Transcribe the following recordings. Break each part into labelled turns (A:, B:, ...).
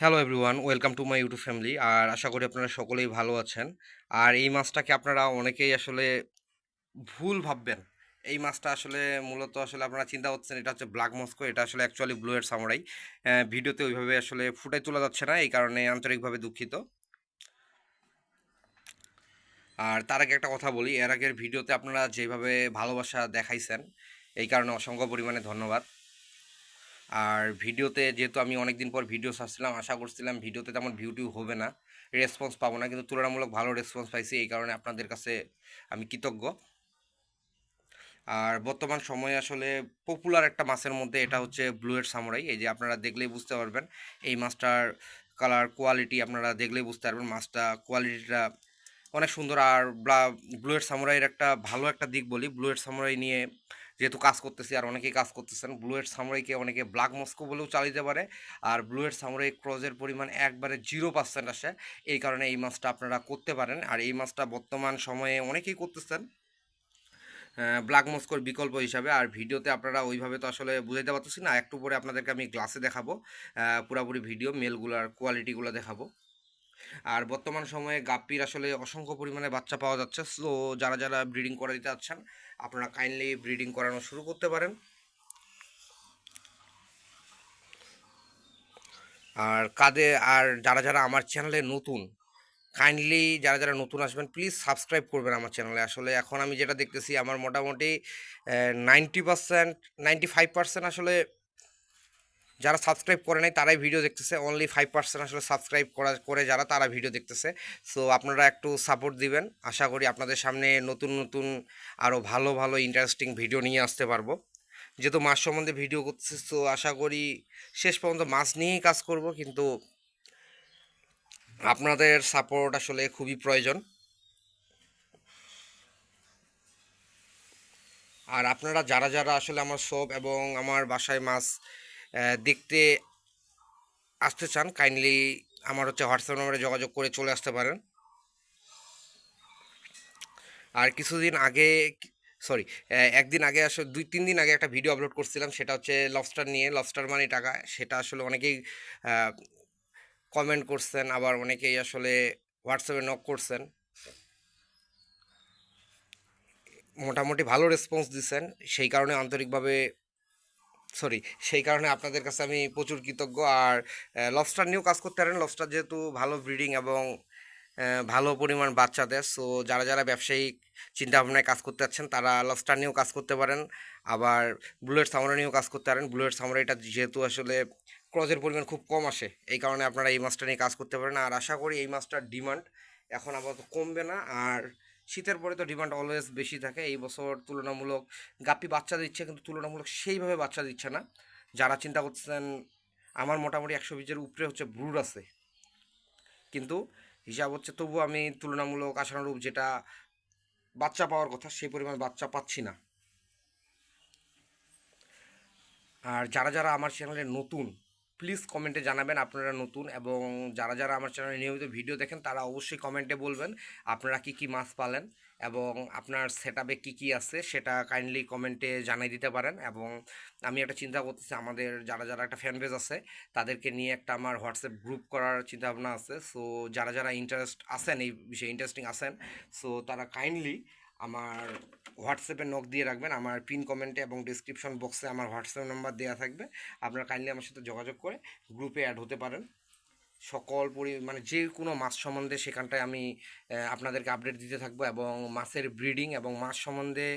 A: Hello everyone welcome to my YouTube family আর আশা করি আপনারা সকলেই ভালো আছেন। আর এই মাছটাকে আপনারা অনেকেই আসলে ভুল ভাববেন। এই মাছটা আসলে মূলত আসলে আপনারা চিন্তা করছেন, এটা হচ্ছে ব্ল্যাক মস্কো এটা আসলে অ্যাকচুয়ালি ব্লু এর সামরাই ভিডিওতে ওইভাবে আসলে ফুটাই তোলা যাচ্ছে না, এই কারণে আন্তরিকভাবে দুঃখিত। আর তার আগে একটা কথা বলি, এর আগের ভিডিওতে আপনারা যেভাবে ভালোবাসা দেখাইছেন, এই কারণে অসংখ্য পরিমাণে ধন্যবাদ। আর ভিডিওতে যেহেতু আমি অনেক দিন পর ভিডিও ছাড়ছিলাম, আশা করছিলাম ভিডিওতে তেমন ভিউ টিউ হবে না। রেসপন্স পাবো না, কিন্তু তুলনামূলক ভালো রেসপন্স পাইছি, এই কারণে আপনাদের কাছে আমি কৃতজ্ঞ। আর বর্তমান সময়ে আসলে পপুলার একটা মাছের মধ্যে এটা হচ্ছে ব্লুয়ের সামুরাই এই যে আপনারা দেখলেই বুঝতে পারবেন। এই মাছটার কালার কোয়ালিটি আপনারা দেখলেই বুঝতে পারবেন, মাছটা কোয়ালিটিটা অনেক সুন্দর। আর ব্লুয়ের সামুরাইয়ের একটা ভালো একটা দিক বলি ব্লুয়ের সামুরাই নিয়ে যেহেতু কাজ করতেছি আর অনেকেই কাজ করতেছেন ব্লুয়ের সামরাইকে অনেকে ব্ল্যাক মস্কো বলেও চালিয়ে পারে। আর ব্লুয়ের সামুরাই ক্রজের পরিমাণ একবারে জিরো পার্সেন্ট আসে। এই কারণে এই মাছটা আপনারা করতে পারেন। আর এই মাছটা বর্তমান সময়ে অনেকেই করতেছেন ব্ল্যাক মস্কোর বিকল্প হিসাবে। আর ভিডিওতে আপনারা ওইভাবে তো আসলে বুঝাইতে পারতেছি না। একটু পরে আপনাদেরকে আমি গ্লাসে দেখাবো পুরাপুরি ভিডিও মেলগুলার কোয়ালিটিগুলো দেখাবো। আর বর্তমান সময়ে গাপ্পির আসলে অসংখ্য পরিমাণে বাচ্চা পাওয়া যাচ্ছে। সো যারা যারা ব্রিডিং করে দিতে চাচ্ছেন, আপনারা কাইন্ডলি ব্রিডিং করানো শুরু করতে পারেন। আর কাদে আর যারা যারা আমার চ্যানেলে নতুন কাইন্ডলি যারা যারা নতুন আসবেন প্লিজ সাবস্ক্রাইব করবেন আমার চ্যানেলে আসলে এখন আমি যেটা দেখতেছি, আমার মোটামুটি ninety percent ninety five percent আসলে যারা সাবস্ক্রাইব করে নাই, তারাই ভিডিও দেখতেছে। অনলি ফাইভ পার্সেন্ট আসলে সাবস্ক্রাইব করা, করে যারা, তারা ভিডিও দেখতেছে। সো আপনারা একটু সাপোর্ট দিবেন। আশা করি আপনাদের সামনে নতুন নতুন আরও ভালো ভালো ইন্টারেস্টিং ভিডিও নিয়ে আসতে পারব। যেহেতু মাছ সম্বন্ধে ভিডিও করতেছে তো আশা করি শেষ পর্যন্ত মাছ নিয়েই কাজ করব, কিন্তু আপনাদের সাপোর্ট আসলে খুবই প্রয়োজন। আর আপনারা, যারা যারা আসলে আমার সব এবং আমার বাসায় মাছ দেখতে আসতে চান কাইন্ডলি আমার হচ্ছে হোয়াটসঅ্যাপ নম্বরে যোগাযোগ করে চলে আসতে পারেন। আর কিছুদিন আগে সরি একদিন আগে আসলে দুই, তিন দিন আগে একটা ভিডিও আপলোড করছিলাম, সেটা হচ্ছে লবস্টার নিয়ে লবস্টার মানে টাকা, সেটা আসলে অনেকেই কমেন্ট করছেন, আবার অনেকেই আসলে হোয়াটসঅ্যাপে নক করছেন। মোটামুটি ভালো রেসপন্স দিচ্ছেন সেই কারণে আন্তরিকভাবে সরি সেই কারণে আপনাদের কাছে আমি প্রচুর কৃতজ্ঞ। আর লবস্টার নিয়েও কাজ করতে পারেন। লবস্টার যেহেতু ভালো ব্রিডিং এবং ভালো পরিমাণ বাচ্চা দেয় সো যারা যারা ব্যবসায়িক চিন্তাভাবনায় কাজ করতে যাচ্ছেন, তারা লবস্টার নিয়েও কাজ করতে পারেন। আবার বুলেট সামরা নিয়েও কাজ করতে পারেন। বুলেট সামরাইটা যেহেতু আসলে ক্রজের পরিমাণ খুব কম আসে, এই কারণে আপনারা এই মাছটা নিয়ে কাজ করতে পারেন। আর আশা করি এই মাছটার ডিমান্ড এখন আপাতত কমবে না। আর শীতের পরে তো ডিমান্ড অলওয়েজ বেশি থাকে। এই বছর তুলনামূলক গাপ্পি বাচ্চা দিচ্ছে, কিন্তু তুলনামূলক সেইভাবে বাচ্চা দিচ্ছে না। যারা চিন্তা করছেন আমার মোটামুটি একশো বিজের উপরে হচ্ছে ব্রুড আছে। কিন্তু হিসাব হচ্ছে তবু আমি তুলনামূলক আশানুরূপ যেটা বাচ্চা পাওয়ার কথা, সেই পরিমাণ বাচ্চা পাচ্ছি না। আর যারা যারা আমার চ্যানেলে নতুন প্লিজ কমেন্টে জানাবেন আপনারা নতুন এবং যারা যারা আমার চ্যানেলে নিয়মিত ভিডিও দেখেন, তারা অবশ্যই কমেন্টে বলবেন আপনারা কি কি মাছ পালেন এবং আপনার সেট আপে কী কী আছে সেটা কাইন্ডলি কমেন্টে জানাই দিতে পারেন এবং আমি একটা চিন্তা করতেছি, আমাদের যারা যারা একটা ফ্যান পেজ আছে, তাদেরকে নিয়ে একটা আমার হোয়াটসঅ্যাপ গ্রুপ করার চিন্তাভাবনা আছে। সো যারা যারা ইন্টারেস্ট আছেন, এই বিষয়ে ইন্টারেস্টিং আছেন সো তারা কাইন্ডলি আমার হোয়াটসঅ্যাপে নক দিয়ে রাখবেন, আমার পিন কমেন্টে এবং ডিসক্রিপশন বক্সে আমার হোয়াটসঅ্যাপ নাম্বার দেওয়া থাকবে। আপনারা কাইন্ডলি আমার সাথে যোগাযোগ করে গ্রুপে অ্যাড হতে পারেন। সকল পরি মানে যে কোনো মাছ সম্বন্ধে সেখানটায় আমি আপনাদেরকে আপডেট দিতে থাকব এবং মাছের ব্রিডিং এবং মাছ সম্বন্ধে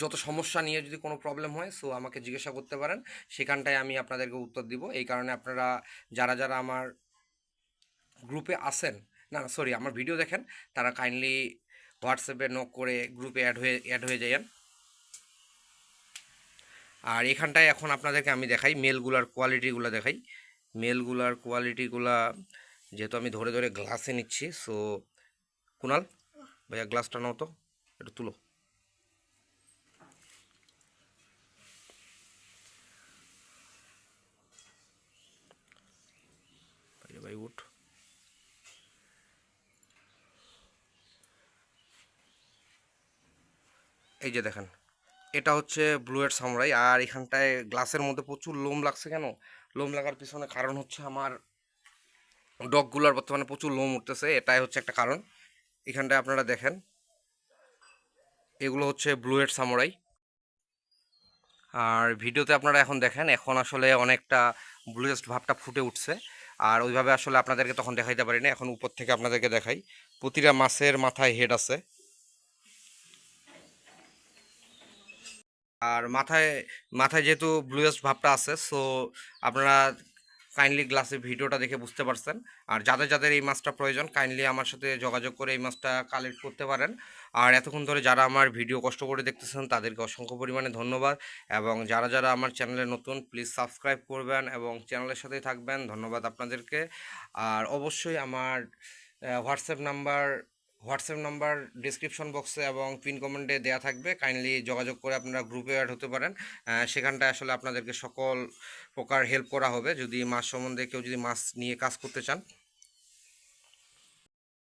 A: যত সমস্যা নিয়ে যদি কোনো প্রবলেম হয় সো আমাকে জিজ্ঞাসা করতে পারেন। সেখানটায় আমি আপনাদেরকে উত্তর দিব। এই কারণে আপনারা যারা যারা আমার গ্রুপে আসেন না সরি আমার ভিডিও দেখেন, তারা কাইন্ডলি হোয়াটসঅ্যাপে নক করে গ্রুপে অ্যাড হয়ে অ্যাড হয়ে যান আর এখানটায় এখন আপনাদেরকে আমি দেখাই মেলগুলার কোয়ালিটিগুলো দেখাই। মেলগুলার কোয়ালিটিগুলা যেহেতু আমি ধরে ধরে গ্লাসে নিচ্ছি সো কুনাল, ভাইয়া গ্লাসটা নাও তো, একটু তুলো। ভাই, উঠ। এই যে দেখেন, এটা হচ্ছে ব্লুয়েট সামরাই। আর এখানটায় গ্লাসের মধ্যে প্রচুর লোম লাগছে কেন? লোম লাগার পিছনে কারণ হচ্ছে আমার ডগগুলোর বর্তমানে প্রচুর লোম উঠতেছে। এটাই হচ্ছে একটা কারণ। এখানটায় আপনারা দেখেন, এগুলো হচ্ছে ব্লুয়েট সামরাই। আর ভিডিওতে আপনারা এখন দেখেন, এখন আসলে অনেকটা ব্লুয়েস্ট ভাবটা ফুটে উঠছে। আর ওইভাবে আসলে আপনাদেরকে তখন দেখাইতে পারি না এখন উপর থেকে আপনাদেরকে দেখাই। প্রতিটা মাছের মাথায় হেড আছে। আর মাথায় মাথায় যেহেতু ব্লুয়েস্ট ভাবটা আছে সো আপনারা কাইন্ডলি গ্লাসে ভিডিওটা দেখে বুঝতে পারছেন। আর যাদের যাদের এই মাছটা প্রয়োজন কাইন্ডলি আমার সাথে যোগাযোগ করে এই মাছটা কালেক্ট করতে পারেন। আর এতক্ষণ ধরে যারা আমার ভিডিও কষ্ট করে দেখতেছেন, তাদেরকে অসংখ্য পরিমাণে ধন্যবাদ। এবং যারা যারা আমার চ্যানেলে নতুন প্লিজ সাবস্ক্রাইব করবেন এবং চ্যানেলের সাথেই থাকবেন। ধন্যবাদ আপনাদেরকে। আর অবশ্যই আমার WhatsApp number WhatsApp number description বক্সে এবং পিন কমেন্টে দেওয়া থাকবে। কাইন্ডলি যোগাযোগ করে আপনারা গ্রুপে অ্যাড হতে পারেন। সেখানটায় আসলে আপনাদেরকে সকল প্রকার হেল্প করা হবে। যদি মাছ সম্বন্ধে কেউ যদি মাছ নিয়ে কাজ করতে চান